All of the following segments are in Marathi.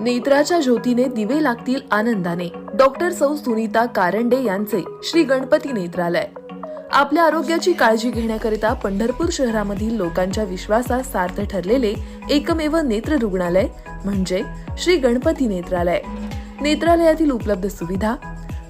नेत्राच्या ज्योतीने दिवे लागतील आनंदाने. डॉक्टर सौ सुनीता कारंडे यांचे श्री गणपती नेत्रालय. आपल्या आरोग्याची काळजी घेण्याकरिता पंढरपूर शहरामधील लोकांच्या विश्वासात सार्थ ठरलेले एकमेव नेत्र रुग्णालय म्हणजे श्री गणपती नेत्रालय. नेत्रालयातील उपलब्ध सुविधा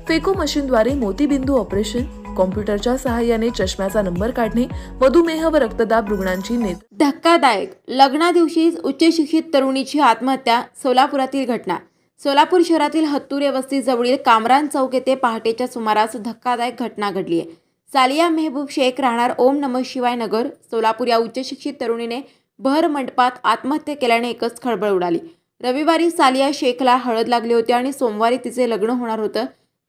फेको मशीनद्वारे मोतीबिंदू ऑपरेशन कॉम्प्युटरच्या सहाय्याने चष्म्याचा नंबर काढणे मधुमेह व रक्तदाब रुग्णांची नेत धक्कादायक. लग्नादिवशीच उच्चशिक्षित तरुणीची आत्महत्या सोलापुरातील घटना. सोलापूर शहरातील हत्तुरे वस्तीजवळील कामरान चौक येथे पहाटेच्या सुमारास धक्कादायक घटना घडली आहे. सालिया मेहबूब शेख राहणार ओम नम शिवाय नगर सोलापूर या उच्चशिक्षित तरुणीने भर मंडपात आत्महत्या केल्याने एकच खळबळ उडाली. रविवारी सालिया शेखला हळद लागली होती आणि सोमवारी तिचे लग्न होणार होतं.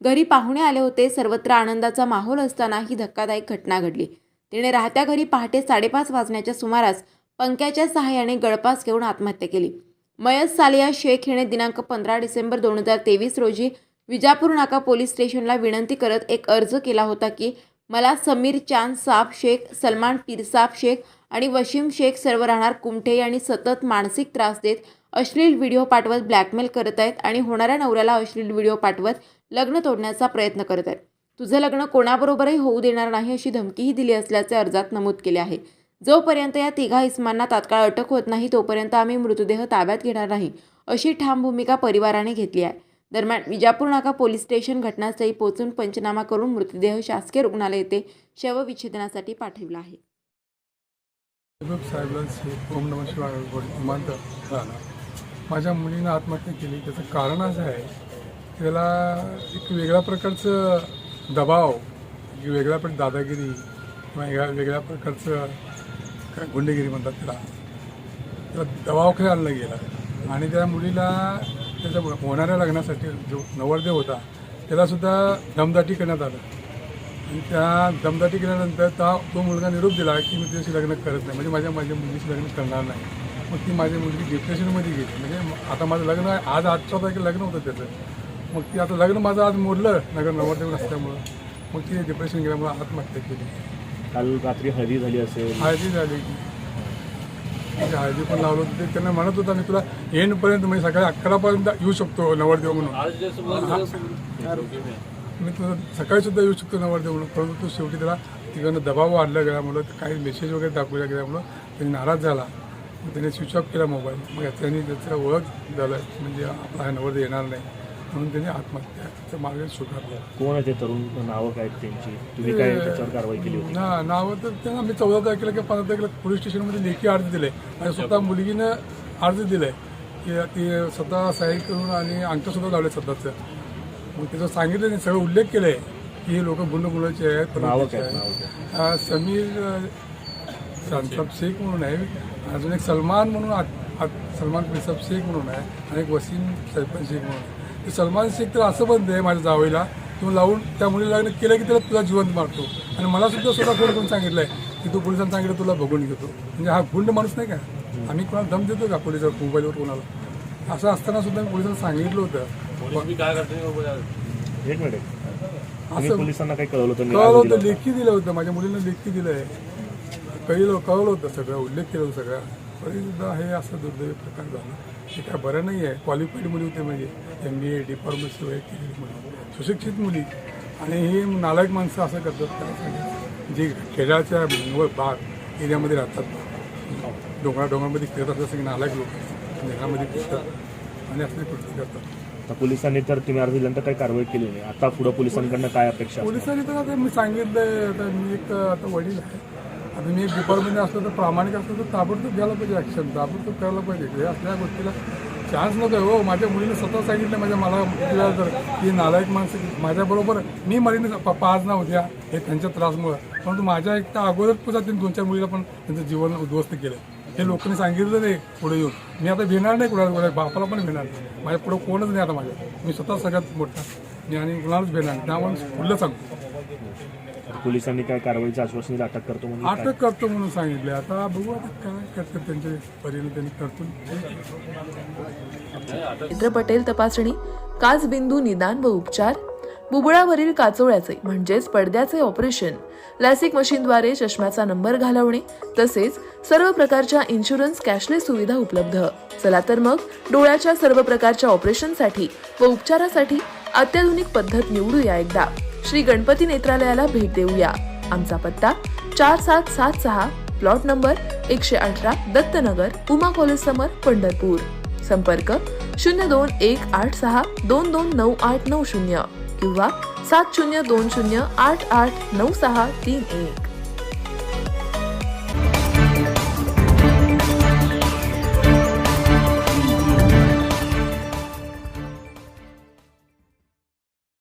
घरी पाहुणे आले होते सर्वत्र आनंदाचा माहोल असताना ही धक्कादायक घटना घडली. तिने राहत्या घरी पहाटे साडेपाच वाजण्याच्या सुमारास पंख्याच्या सहाय्याने गळपास घेऊन आत्महत्या केली. मयत सालिया शेख हिने दिनांक पंधरा डिसेंबर दोन हजार तेवीस रोजी विजापूर नाका पोलीस स्टेशनला विनंती करत एक अर्ज केला होता की मला समीर चांद साफ शेख सलमान पिरसाब शेख आणि वशीम शेख सर्व राहणार कुमठे यांनी सतत मानसिक त्रास देत अश्लील व्हिडिओ पाठवत ब्लॅकमेल करत आहेत आणि होणाऱ्या नवऱ्याला अश्लील व्हिडिओ पाठवत लग्न तोडण्याचा प्रयत्न करत आहेत तुझं लग्न कोणाबरोबरही होऊ देणार नाही अशी धमकीही दिली असल्याचे अर्जात नमूद केले आहे जोपर्यंत या तिघा इस्मांना तात्काळ अटक होत नाही तोपर्यंत आम्ही मृतदेह ताब्यात घेणार नाही अशी ठाम भूमिका परिवाराने घेतली आहे दरम्यान विजापूर नाका पोलीस स्टेशन घटनास्थळी पोहोचून पंचनामा करून मृतदेह शासकीय रुग्णालय येथे शवविच्छेदनासाठी पाठविला आहे माझ्या मुलीनं आत्महत्या केली. त्याचं कारण असं आहे त्याला एक वेगळ्या प्रकारचं दबाव वेगळ्या प्रकार दादागिरी किंवा वेगळ्या वेगळ्या प्रकारचं काय गुंडेगिरी म्हणतात त्याला. त्याला दबावाखाली आणला गेला. आणि त्या मुलीला त्याच्या होणाऱ्या लग्नासाठी जो नवरदेव होता त्यालासुद्धा दमदाटी करण्यात आलं. आणि त्या दमदाटी केल्यानंतर त्या तो मुलगा निरोप दिला की मी त्याशी लग्न करत नाही. म्हणजे माझ्या माझ्या मुलीशी लग्न करणार नाही. मग ती माझी मुलगी डिप्रेशनमध्ये गेली. म्हणजे आता माझं लग्न आहे. आज आजच्या तारखेला लग्न होतं त्याचं. मग ती आता लग्न माझं आज मोडलं. नगर नवरदेव नसल्यामुळं मग ती डिप्रेशन गेल्यामुळं आत्महत्या केली. काल रात्री हळदी झाली असेल. हळदी झाली. की म्हणजे हळदी पण लावलं होतं. ते त्यांना म्हणत होता मी तुला एंडपर्यंत म्हणजे सकाळी अकरापर्यंत येऊ शकतो नवरदेव म्हणून. मी तुला सकाळी सुद्धा येऊ शकतो नवरदेव म्हणून. परंतु तो शेवटी त्याला तिकडनं दबाव वाढला गेल्यामुळं काही मेसेज वगैरे दाखवल्या गेल्यामुळं त्यांनी नाराज झाला. त्याने स्विच ऑफ केला मोबाईल मग त्याने त्याचं ओळख झालं म्हणजे आपला हा नवरदेव येणार नाही. म्हणून त्याने आत्महत्याचं मार्ग स्वीकारलं. कोण आहे ते तरुण? नावं काय आहेत त्यांची? तुम्ही काय त्याच्यावर कारवाई केली होती? ना नावं तर त्यांना मी चौदा तारखेला किंवा पंधरा तारखेला पोलीस स्टेशनमध्ये लेखी अर्ज दिले आणि स्वतः मुलगीनं अर्ज दिलाय. की ती स्वतः साईन करून आणि अंक सुद्धा लावले स्वतःचं. मग त्याचं सांगितलं नाही सगळं उल्लेख केलाय की हे लोक गुंड मुलाचे आहेत? समीर संताप शेख म्हणून आहे अजून एक सलमान म्हणून सलमान पिसाब शेख म्हणून आहे आणि एक वसीम सरपंच शेख म्हणून आहे. ते सलमान शेख तर असं बंद आहे माझ्या जावईला तो लावून त्या मुलीला लग्न केलं की त्याला तुला जिवंत मारतो. आणि मला सुद्धा स्वतः फोन करून सांगितलं आहे की तू पोलिसांना सांगितलं तुला बघून घेतो. म्हणजे हा गुंड माणूस नाही का? आम्ही कोणाला दम देतो का पोलिसावर मोबाईलवर कोणाला? असं असताना सुद्धा मी पोलिसांना सांगितलं होतं. एक मिनिट. तुम्ही असं पोलिसांना काही कळवलं होतं कळवलं होतं? लेखी दिलं होतं. माझ्या मुलीनं लेखी दिलं आहे कळलं कळवलं होतं सगळं उल्लेख केला होता सगळा. तरी सुद्धा हे असं दुर्दैवी प्रकार झाला. हे काय बरं नाही आहे. क्वालिफाईड मुली होते म्हणजे. M B A D pharmacy वगैरे केलेली मुली. सुशिक्षित मुली. आणि हे नालायक माणसं असं करतात सांगायचं जे खेळाच्या व बाग एरियामध्ये राहतात. डोंगरा डोंगरामध्ये खेळत असतात सगळे नालायक लोक जंगलामध्ये फिरतात आणि असले कृती करतात. आता पोलिसांनी तर तुम्ही अर्ज दिल्यानंतर काही कारवाई केली नाही. आता पुढे पोलिसांकडनं काय अपेक्षा? पोलिसांनी तर आता मी सांगितलंय. आता मी एक आता वडील आहे. आता मी डिपार्टमेंट असलं तर प्रामाणिक असलं तर ताबडतोब घ्यायला पाहिजे ॲक्शन ताबडतोब करायला पाहिजे. हे असल्या गोष्टीला चान्स नको हो माझ्या मुलीने स्वतः सांगितलं माझ्या मला मुलीला तर की नालायक माणसं माझ्याबरोबर मी मरीने पाच आज ना उद्या हे त्यांच्या त्रासमुळं. परंतु माझ्या एकटा अगोदर सुद्धा त्यांनी दोन चार मुलीला पण त्यांचं जीवन उद्ध्वस्त केलं. हे लोकांनी सांगितलं नाही पुढे येऊन. मी आता भिणार नाही कुणाला कुणाला बापाला पण भिणार नाही. माझ्या पुढं कोणच नाही आता माझ्या. मी स्वतः सगळ्यात मोठा. मी आणि कुणालाच भिणार नाही. त्यामुळे पुढलं सांगतो पोलिसांनी काय कारवाईचं आश्वासन दिलं, अटक करतो म्हणून काय? अटक करतो म्हणून सांगितले. आता बघू आता काय करतात त्यांच्या परीने त्यांनी करतो नेत्र पटेल तपासणी काच बिंदू निदान व उपचार बुबुळावरील काचोळ्याचे म्हणजेच पडद्याचे ऑपरेशन लॅसिक मशीनद्वारे चष्म्याचा नंबर घालवणे तसेच सर्व प्रकारच्या इन्शुरन्स कॅशलेस सुविधा उपलब्ध. चला तर मग डोळ्याच्या सर्व प्रकारच्या ऑपरेशनसाठी व उपचारासाठी अत्याधुनिक पद्धत निवडूया एकदा. श्री गणपती नेत्रालयाला भेट देऊया. आमचा पत्ता चार सात सात सहा प्लॉट नंबर एकशे अठरा दत्तनगर उमा कॉलेज समोर पंढरपूर. संपर्क शून्य दोन एक आठ सहा दोन दोन नऊ आठ नऊ शून्य किंवा सात शून्य दोन शून्य आठ आठ नऊ सहा तीन एक.